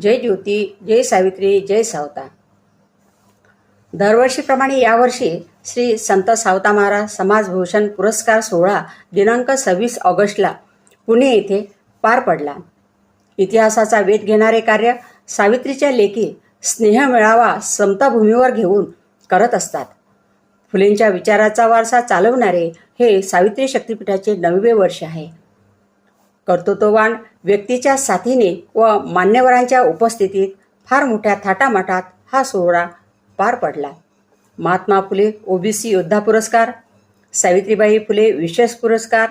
जय ज्योती जय सावित्री जय सावता. दरवर्षीप्रमाणे यावर्षी श्री संत सावता महाराज समाजभूषण पुरस्कार सोहळा दिनांक सव्वीस ऑगस्टला पुणे येथे पार पडला. इतिहासाचा वेध घेणारे कार्य सावित्रीच्या लेखी स्नेह मिळावा समताभूमीवर घेऊन करत असतात. फुलेंच्या विचाराचा वारसा चालवणारे हे सावित्री शक्तिपीठाचे नववे वर्ष आहे. कर्तृत्ववान व्यक्तीच्या साथीने व मान्यवरांच्या उपस्थितीत फार मोठ्या थाटामाटात हा सोहळा पार पडला. महात्मा फुले ओबीसी योद्धा पुरस्कार सावित्रीबाई फुले विशेष पुरस्कार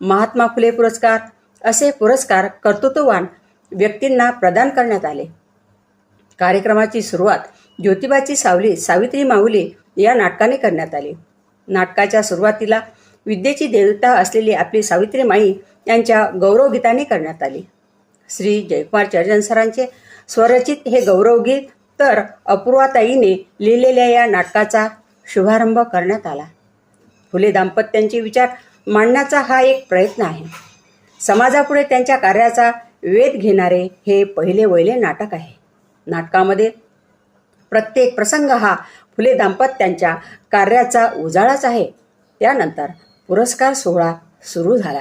महात्मा फुले पुरस्कार असे पुरस्कार कर्तृत्ववान व्यक्तींना प्रदान करण्यात आले. कार्यक्रमाची सुरुवात ज्योतिबाची सावली सावित्री माऊली या नाटकाने करण्यात आली. नाटकाच्या सुरुवातीला विद्येची देवता असलेली आपली सावित्री माई यांच्या गौरवगीताने करण्यात आली. श्री जयकुमार चर्जन सरांचे स्वरचित हे गौरवगीत तर अपूर्वाताईने लिहिलेल्या या नाटकाचा शुभारंभ करण्यात आला. फुले दाम्पत्यांचे विचार मांडण्याचा हा एक प्रयत्न आहे. समाजापुढे त्यांच्या कार्याचा वेध घेणारे हे पहिले वहिले नाटक आहे. नाटकामध्ये प्रत्येक प्रसंग हा फुले दाम्पत्यांच्या कार्याचा उजाळाच आहे. त्यानंतर पुरस्कार सोहळा सुरू झाला.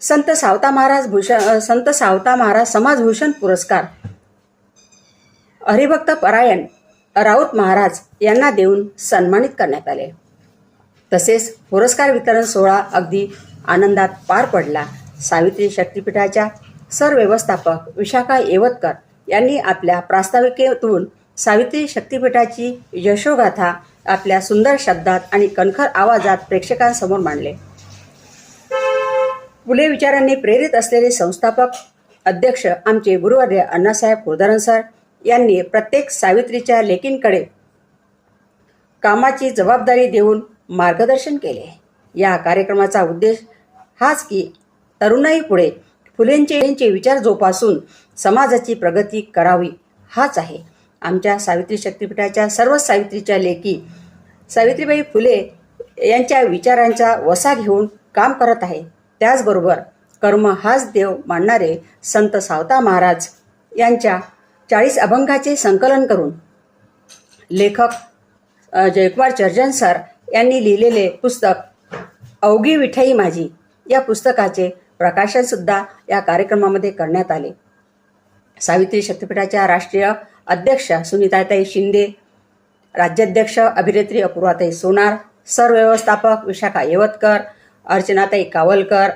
संत सावता महाराज भूषण संत सावता महाराज समाजभूषण पुरस्कार. हरिभक्त परायण राऊत महाराज यांना देऊन सन्मानित करण्यात आले. तसेच पुरस्कार वितरण सोहळा अगदी आनंदात पार पडला. सावित्री शक्तीपीठाच्या सरव्यवस्थापक विशाखा येवतकर यांनी आपल्या प्रास्ताविकेतून सावित्री शक्तीपीठाची यशोगाथा आपल्या सुंदर शब्दात आणि कणखर आवाजात प्रेक्षकांसमोर मांडले. फुले विचारांनी प्रेरित असलेले संस्थापक अध्यक्ष आमचे गुरुवर्य अण्णासाहेब कुलधरण सर यांनी प्रत्येक सावित्रीच्या लेकींकडे कामाची जबाबदारी देऊन मार्गदर्शन केले. या कार्यक्रमाचा उद्देश हाच की तरुणाई पुढे फुलेंचे विचार जोपासून समाजाची प्रगती करावी हाच आहे. आमच्या सावित्री शक्तिपीठाच्या सर्व सावित्रीच्या लेखी सावित्रीबाई फुले यांच्या विचारांचा वसा घेऊन काम करत आहे. त्याचबरोबर कर्म हाच देव मानणारे संत सावता महाराज यांच्या चाळीस अभंगाचे संकलन करून लेखक जयकुमार चर्जन सर यांनी लिहिलेले पुस्तक अवघी विठई माझी या पुस्तकाचे प्रकाशनसुद्धा या कार्यक्रमामध्ये करण्यात आले. सावित्री शक्तिपीठाच्या राष्ट्रीय अध्यक्ष सुनीताताई शिंदे राज्याध्यक्ष अभिनेत्री अपूर्वाताई सोनार सरव्यवस्थापक विशाखा येवतकर अर्चनाताई कावलकर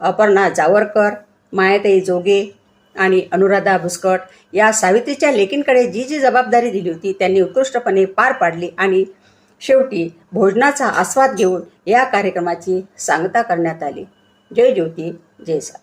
अपर्णा जावरकर मायाताई जोगे आणि अनुराधा भुसकट या सावित्रीच्या लेकींकडे जी जी जबाबदारी दिली होती त्यांनी उत्कृष्टपणे पार पाडली आणि शेवटी भोजनाचा आस्वाद घेऊन या कार्यक्रमाची सांगता करण्यात आली. जय ज्योती जय सा